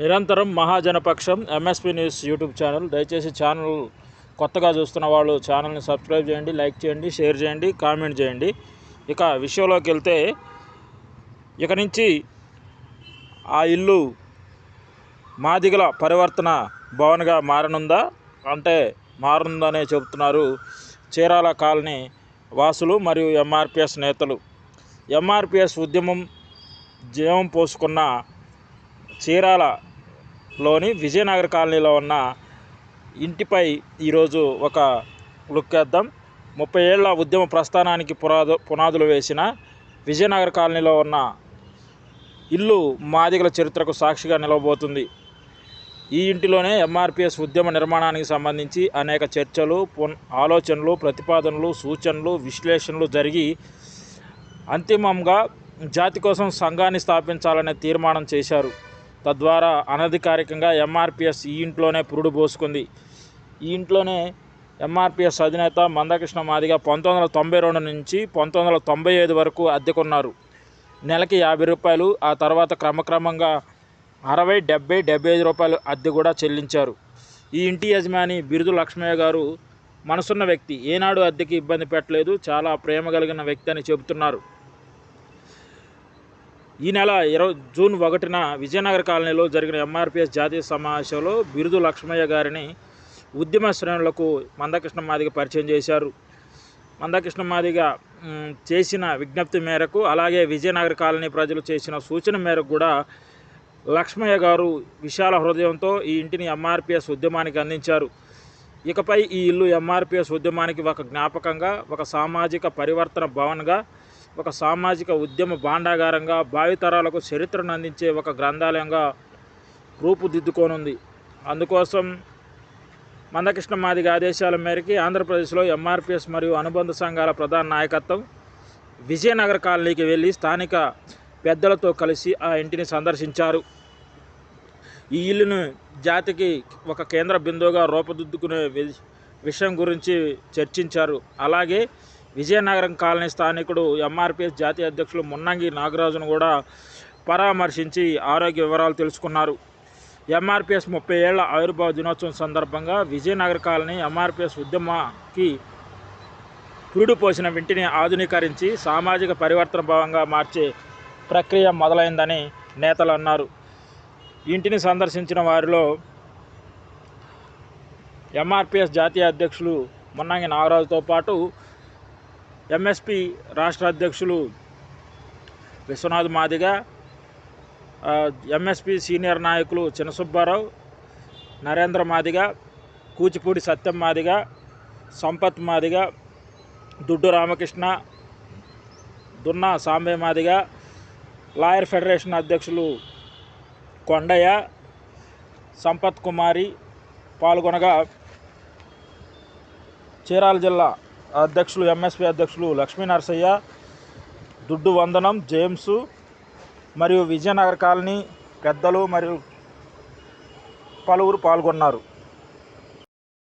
నిరంతరం మహాజనపక్షం MSP news YouTube channel దయచేసి ఛానల్ కొత్తగా చూస్తున్న వాళ్ళు ఛానల్ని సబ్స్క్రైబ్ చేయండి లైక్ చేయండి షేర్ చేయండి కామెంట్ చేయండి. ఇక విషయంలోకి వెళ్తే ఇక నుంచి ఆ ఇల్లు మాదిగల పరివర్తన భవన్గా మారనుందా? అంటే మారనుందనే చెబుతున్నారు చీరాల కాలనీ వాసులు మరియు ఎంఆర్పిఎస్ నేతలు. ఎంఆర్పిఎస్ ఉద్యమం జీవం పోసుకున్న చీరాల లోని విజయనగర కాలనీలో ఉన్న ఇంటిపై ఈరోజు ఒక లుక్ వేద్దాం. ముప్పై ఏళ్ళ ఉద్యమ ప్రస్థానానికి పునాదు పునాదులు వేసిన విజయనగర కాలనీలో ఉన్న ఇల్లు మాదిగల చరిత్రకు సాక్షిగా నిలవబోతుంది. ఈ ఇంటిలోనే ఎంఆర్పిఎస్ ఉద్యమ నిర్మాణానికి సంబంధించి అనేక చర్చలు పున్ ఆలోచనలు ప్రతిపాదనలు సూచనలు విశ్లేషణలు జరిగి అంతిమంగా జాతి కోసం సంఘాన్ని స్థాపించాలనే తీర్మానం చేశారు. తద్వారా అనధికారికంగా ఎంఆర్పిఎస్ ఈ ఇంట్లోనే పురుడు పోసుకుంది. ఈ ఇంట్లోనే ఎంఆర్పిఎస్ అధినేత మందకృష్ణ మాదిగ పంతొమ్మిది వందల తొంభై రెండు నుంచి పంతొమ్మిది వందల తొంభై ఐదు వరకు అద్దెకున్నారు. నెలకి యాభై రూపాయలు ఆ తర్వాత క్రమక్రమంగా అరవై డెబ్బై డెబ్బై ఐదు రూపాయలు అద్దె కూడా చెల్లించారు. ఈ ఇంటి యజమాని బిరుదు లక్ష్మయ్య గారు మనసున్న వ్యక్తి. ఏనాడు అద్దెకి ఇబ్బంది పెట్టలేదు చాలా ప్రేమ కలిగిన వ్యక్తి అని చెబుతున్నారు. ఈ నెల ఇరవై జూన్ ఒకటిన విజయనగర కాలనీలో జరిగిన ఎంఆర్పిఎస్ జాతీయ సమావేశంలో బిరుదు లక్ష్మయ్య గారిని ఉద్యమ శ్రేణులకు మందకృష్ణ మాదిగ పరిచయం చేశారు. మందకృష్ణ మాదిగ చేసిన విజ్ఞప్తి మేరకు అలాగే విజయనగర కాలనీ ప్రజలు చేసిన సూచన మేరకు కూడా లక్ష్మయ్య గారు విశాల హృదయంతో ఈ ఇంటిని ఎంఆర్పిఎస్ ఉద్యమానికి అందించారు. ఇకపై ఈ ఇల్లు ఎంఆర్పిఎస్ ఉద్యమానికి ఒక జ్ఞాపకంగా ఒక సామాజిక పరివర్తన భవన్గా ఒక సామాజిక ఉద్యమ భాండాగారంగా భావితరాలకు చరిత్రను అందించే ఒక గ్రంథాలయంగా రూపుదిద్దుకోనుంది. అందుకోసం మందకృష్ణ మాదిగ ఆదేశాల మేరకు ఆంధ్రప్రదేశ్లో ఎంఆర్పిఎస్ మరియు అనుబంధ సంఘాల ప్రధాన నాయకత్వం విజయనగర కాలనీకి వెళ్ళి స్థానిక పెద్దలతో కలిసి ఆ ఇంటిని సందర్శించారు. ఈ ఇల్లును జాతికి ఒక కేంద్ర బిందువుగా రూపుదిద్దుకునే వి- విషయం గురించి చర్చించారు. అలాగే విజయనగరం కాలనీ స్థానికుడు ఎంఆర్పిఎస్ జాతీయ అధ్యక్షులు మున్నంగి నాగరాజును కూడా పరామర్శించి ఆరోగ్య వివరాలు తెలుసుకున్నారు. ఎంఆర్పిఎస్ ముప్పై ఏళ్ళ ఆవిర్భావ దినోత్సవం సందర్భంగా విజయనగర కాలనీ ఎంఆర్పిఎస్ ఉద్యమకి పురుడు పోసిన వింటిని ఆధునీకరించి సామాజిక పరివర్తన భావంగా మార్చే ప్రక్రియ మొదలైందని నేతలు అన్నారు. ఇంటిని సందర్శించిన వారిలో ఎంఆర్పిఎస్ జాతీయ అధ్యక్షులు మున్నంగి నాగరాజుతో పాటు ఎంఎస్పి రాష్ట్ర అధ్యక్షులు విశ్వనాథ్ మాదిగ ఎంఎస్పి సీనియర్ నాయకులు చిన్నసుబ్బారావు నరేంద్ర మాదిగ కూచిపూడి సత్యం మాదిగ సంపత్ మాదిగ దుడ్డు రామకృష్ణ దున్నా సాంబే మాదిగ లాయర్ ఫెడరేషన్ అధ్యక్షులు కొండయ్య సంపత్ కుమారి పాల్గొనగా చీరాల జిల్లా అధ్యక్షులు ఎంఎస్పి అధ్యక్షులు లక్ష్మీ నరసయ్య దుడ్డు వందనం జేమ్స్ మరియు విజయనగర్ కాలనీ పెద్దలు మరియు పలువురు పాల్గొన్నారు.